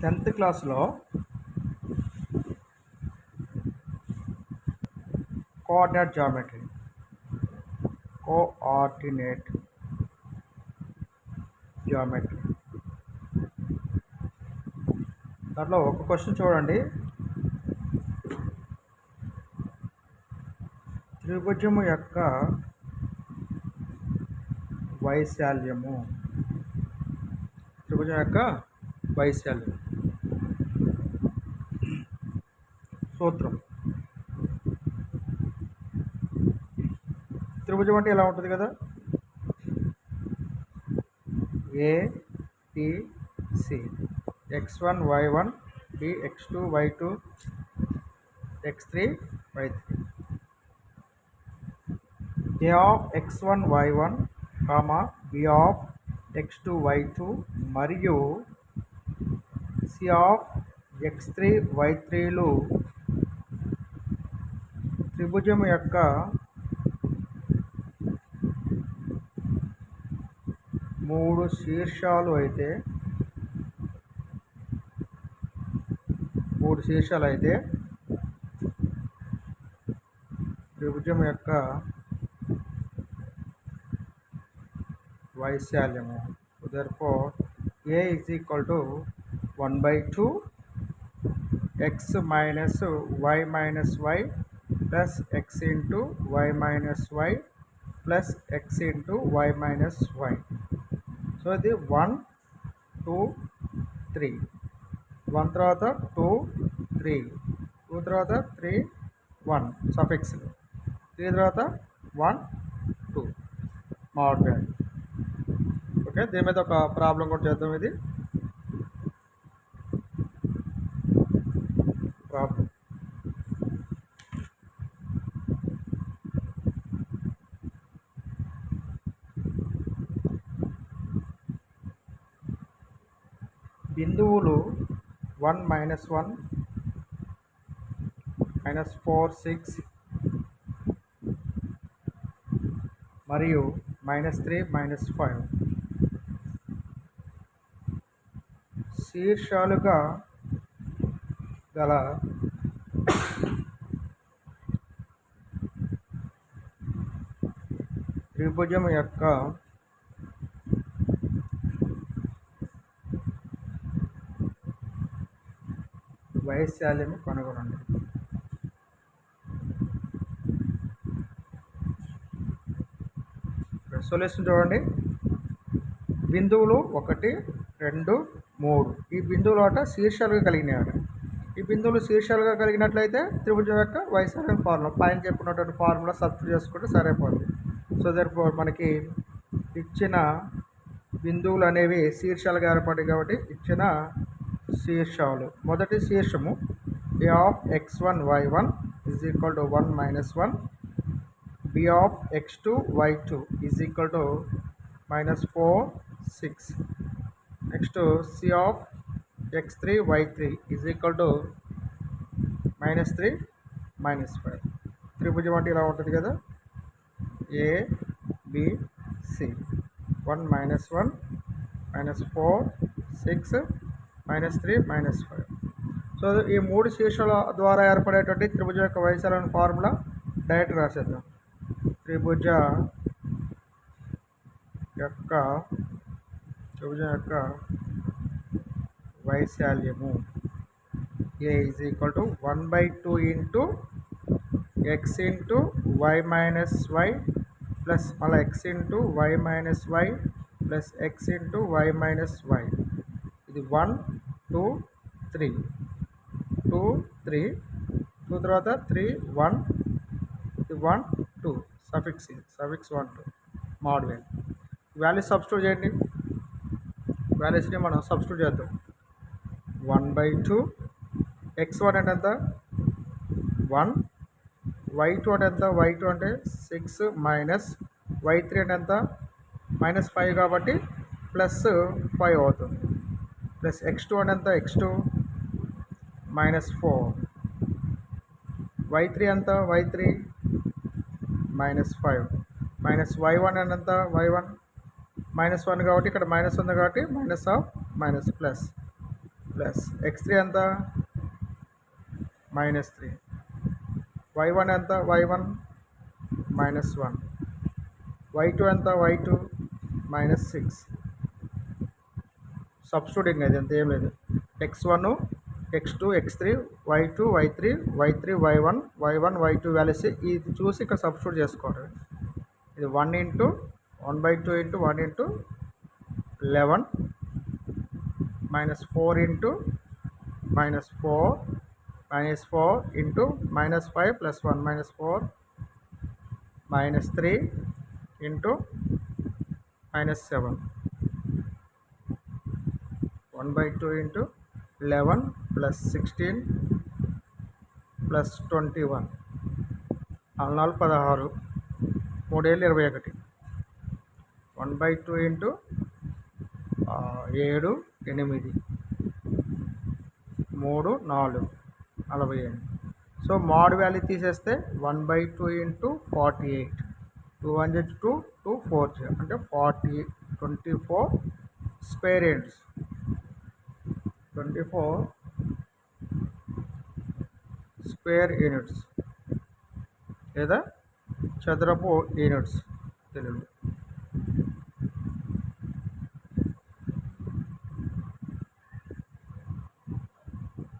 Tenth క్లాస్లో coordinate geometry. Coordinate geometry. దాంట్లో ఒక క్వశ్చన్ చూడండి. త్రిభుజము యొక్క వైశాల్యము. త్రిభుజం యొక్క వైశాల్యం. సూత్రం. త్రిభుజం అంటే ఇలా ఉంటుంది కదా? A T C x one y one B x two y two x three y three D of x one y one comma B of of x2 y2 మరియు c of x3 y3లు త్రిభుజం యొక్క మూడు శీర్షాలు అయితే మూడు శీర్షాలు అయితే త్రిభుజం యొక్క వైశాల్యము therefore a is equal to 1 by 2 x minus y minus y plus x into y minus y plus x into y minus y so ఇది వన్ టూ త్రీ వన్ తర్వాత టూ త్రీ టూ తర్వాత three one suffix three తర్వాత one two mod value okay దీని మీద ఒక problem కూడా చేద్దాం ఇది. ప్రాబ్లం. బిందువులు one minus one minus four six మరియు మైనస్ త్రీ మైనస్ ఫైవ్. శీర్షాలుగా గల త్రిభుజం యొక్క వైశాల్యం కనుగొనండి. సొల్యూషన్ చూడండి. బిందువులు ఒకటి రెండు మూడు. ఈ బిందువులు అట శీర్షాలుగా కలిగినాయి ఈ బిందువులు శీర్షాలుగా కలిగినట్లయితే త్రిభుజం యొక్క వైశాల్యం ఫార్ములా పైన చెప్పుకున్నటువంటి ఫార్ములా సబ్స్టిట్యూట్ చేసుకుంటే సరిపోతుంది. సో దర్ఫోర్ మనకి ఇచ్చిన బిందువులు అనేవి శీర్షాలుగా ఏర్పడాయి కాబట్టి ఇచ్చిన శీర్షాలు. మొదటి శీర్షము A of x one y one is equal to one minus one B of x two y two is equal to minus four six next C of x three y three is equal to minus three minus five త్రిభుజం అంటే ఇలా ఉంటుంది కదా? A BC one minus one minus four six minus three minus five so ఈ మూడు శీర్షాల ద్వారా ఏర్పడేటువంటి త్రిభుజం యొక్క వైశాల్యం ఫార్ములా డైరెక్ట్ రాసేద్దాం. త్రిభుజ యొక్క త్రిభుజం యొక్క వైశాల్యము. A is equal to one by two into x into y minus y plus మళ్ళీ x into y minus y plus x into y minus y ఇది one two three two three two తర్వాత three one ఇది one two suffix suffix one two mod value value substitute చేయండి. వాల్యూస్ని మనం substitute చేద్దాం. One by two x one అంటే ఎంత? One why two అంటే ఎంత? వై టూ అంటే సిక్స్ మైనస్ వై త్రీ అంటే ఎంత? మైనస్ ఫైవ్ కాబట్టి ప్లస్ ఫైవ్ అవుతుంది. ప్లస్ ఎక్స్ టూ అంటే ఎంత? X two minus four y three ఎంత? Y three minus five minus y one అంటే ఎంత? వై వన్ మైనస్ వన్ కాబట్టి ఇక్కడ మైనస్ ఉంది కాబట్టి minus of minus plus plus x three ఎంత? Minus three. వై వన్ ఎంత? Y one minus one. Y two ఎంత? Y two minus six. Substituting అది అంత ఏం లేదు. X one x two x three y two y three y three y one y one y two values. ఇది చూసి ఇక్కడ substitute చేసుకోవాలి ఇది one into one by two into one into eleven minus four into minus four minus four into minus five plus one minus four minus three into minus seven one by two into eleven plus sixteen plus twenty one నాలుగు పదహారు మూడేళ్ళు ఇరవై ఒకటి one by two into ఏడు ఎనిమిది. మూడు నాలుగు. నలభై ఎనిమిది సో మోడ్ వాల్యూ తీసేస్తే one by two into forty eight. Two hundred two two four zero అంటే forty twenty four square units twenty four square units. లేదా చదరపు యూనిట్స్. తెలుగు.